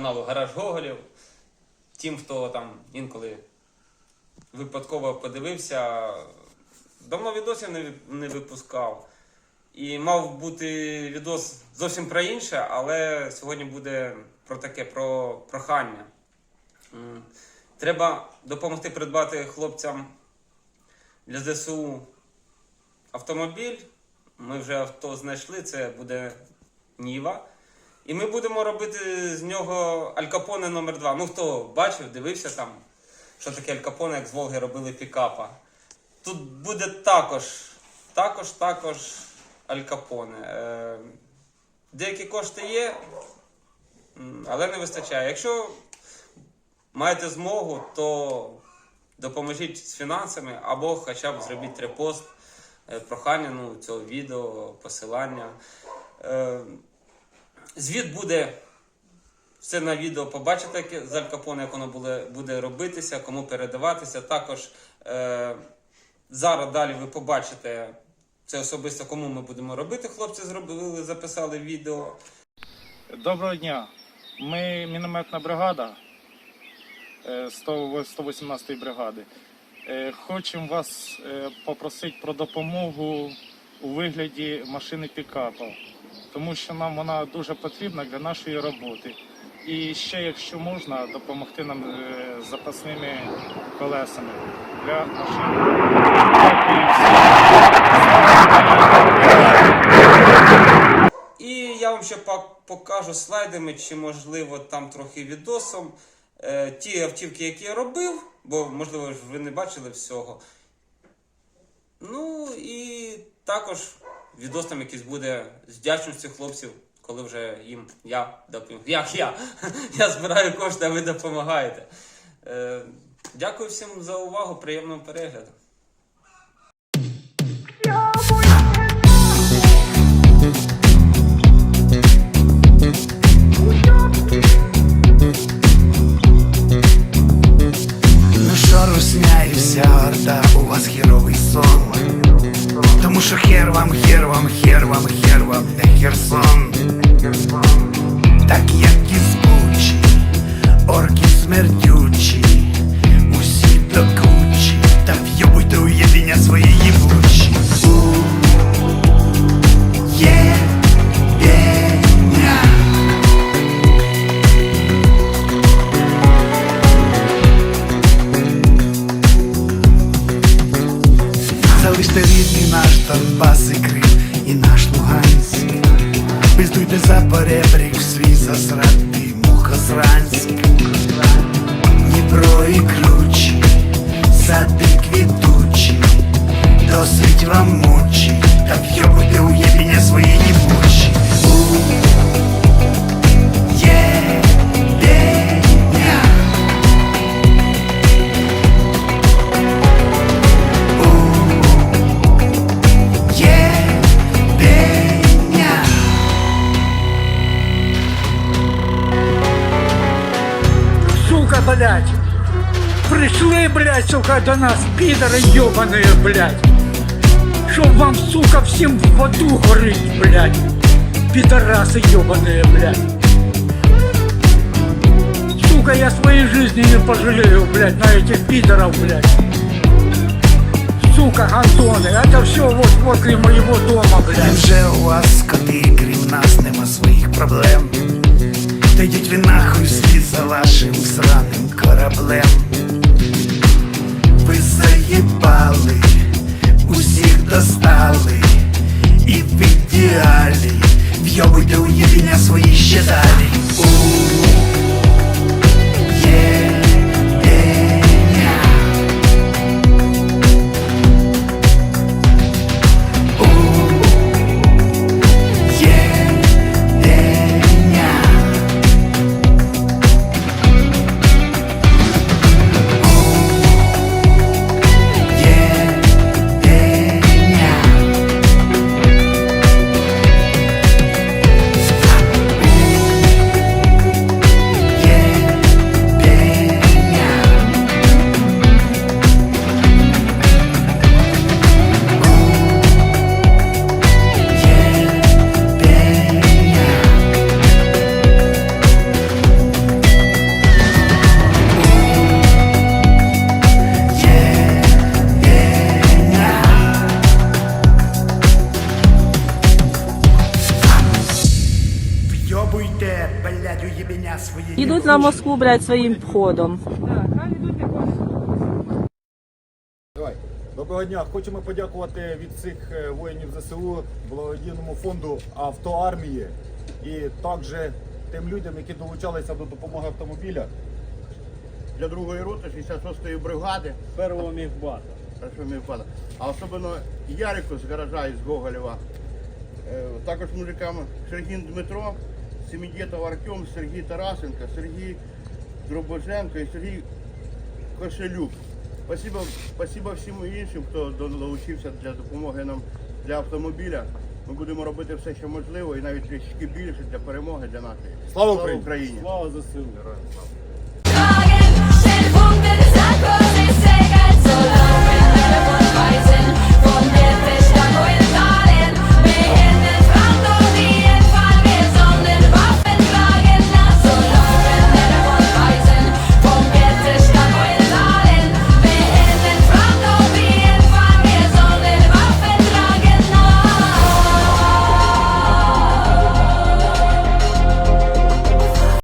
каналу Гараж Гоголів. Тим, хто там інколи випадково подивився, давно відосів не, не випускав. І мав бути відос зовсім про інше, але сьогодні буде про таке, про прохання. Треба допомогти придбати хлопцям для ЗСУ автомобіль. Ми вже авто знайшли, це буде Ніва. І ми будемо робити з нього Алькапоне номер 2 Ну хто бачив, дивився там, що таке Алькапоне, як з Волги робили пікапа. Тут буде також, також, також Алькапоне. Е, деякі кошти є, але не вистачає. Якщо маєте змогу, то допоможіть з фінансами або хоча б зробіть репост, е, прохання ну, цього відео, посилання. Е, Звіт буде все на відео побачите яке- з як воно буде, буде робитися, кому передаватися. Також е, зараз далі ви побачите це особисто, кому ми будемо робити. Хлопці зробили, записали відео. Доброго дня. Ми мінометна бригада е, 100 118 бригади. Е, Хочемо вас е, попросити про допомогу у вигляді машини пікапа, тому що нам вона дуже потрібна для нашої роботи. І ще, якщо можна, допомогти нам е, з запасними колесами для всім. І я вам ще покажу слайдами, чи можливо там трохи відосом. Е, ті автівки, які я робив, бо можливо ви не бачили всього. Ну і також відос там якийсь буде з вдячністю хлопців, коли вже їм я допоміг. Як я? Я збираю кошти, а ви допомагаєте. Е, дякую всім за увагу, приємного перегляду. Ну що русня орда, у вас херовий сон Тому що хер вам, хер вам, хер вам, хер вам, не Херсон. Так як і збучі, орки смердючі Залиште рідний наш Донбас і Крим і наш Луганськ Піздуйте за поребрик в свій засратий мухозранськ. Дніпро і кручі, сади квітучі Досить вам мучі, та в'єбуйте сука, до нас, пидоры ебаные, блядь! Чтоб вам, сука, всем в аду горить, блядь! Пидорасы ебаные, блядь! Сука, я своей жизни не пожалею, блядь, на этих пидоров, блядь! Сука, гандоны, это все вот возле моего дома, блядь! Невже у вас скоти, крім нас, нема своїх проблем? Та йдіть ви нахуй вслід за вашим сраним кораблем. Ви заїбали, усіх достали, і в ідеалі в'йобуйте у єдиня свої ще далі. На Москву, блядь, своїм входом. Давай. Доброго дня. Хочемо подякувати від всіх е, воїнів ЗСУ благодійному фонду автоармії і також тим людям, які долучалися до допомоги автомобіля. для другої роти 66-ї бригади. Первого міхбата. Першого міфада. А особливо Ярику з гаража із Гоголєва. Е, Також мужикам Сергій Дмитро, Семідєтов Артем, Сергій Тарасенко, Сергій Дробоженко і Сергій Кошелюк. Спасибо, спасибо всім іншим, хто долучився для допомоги нам для автомобіля. Ми будемо робити все, що можливо, і навіть трішки більше для перемоги для нашої. Слава Україні! Україні! Слава ЗСУ.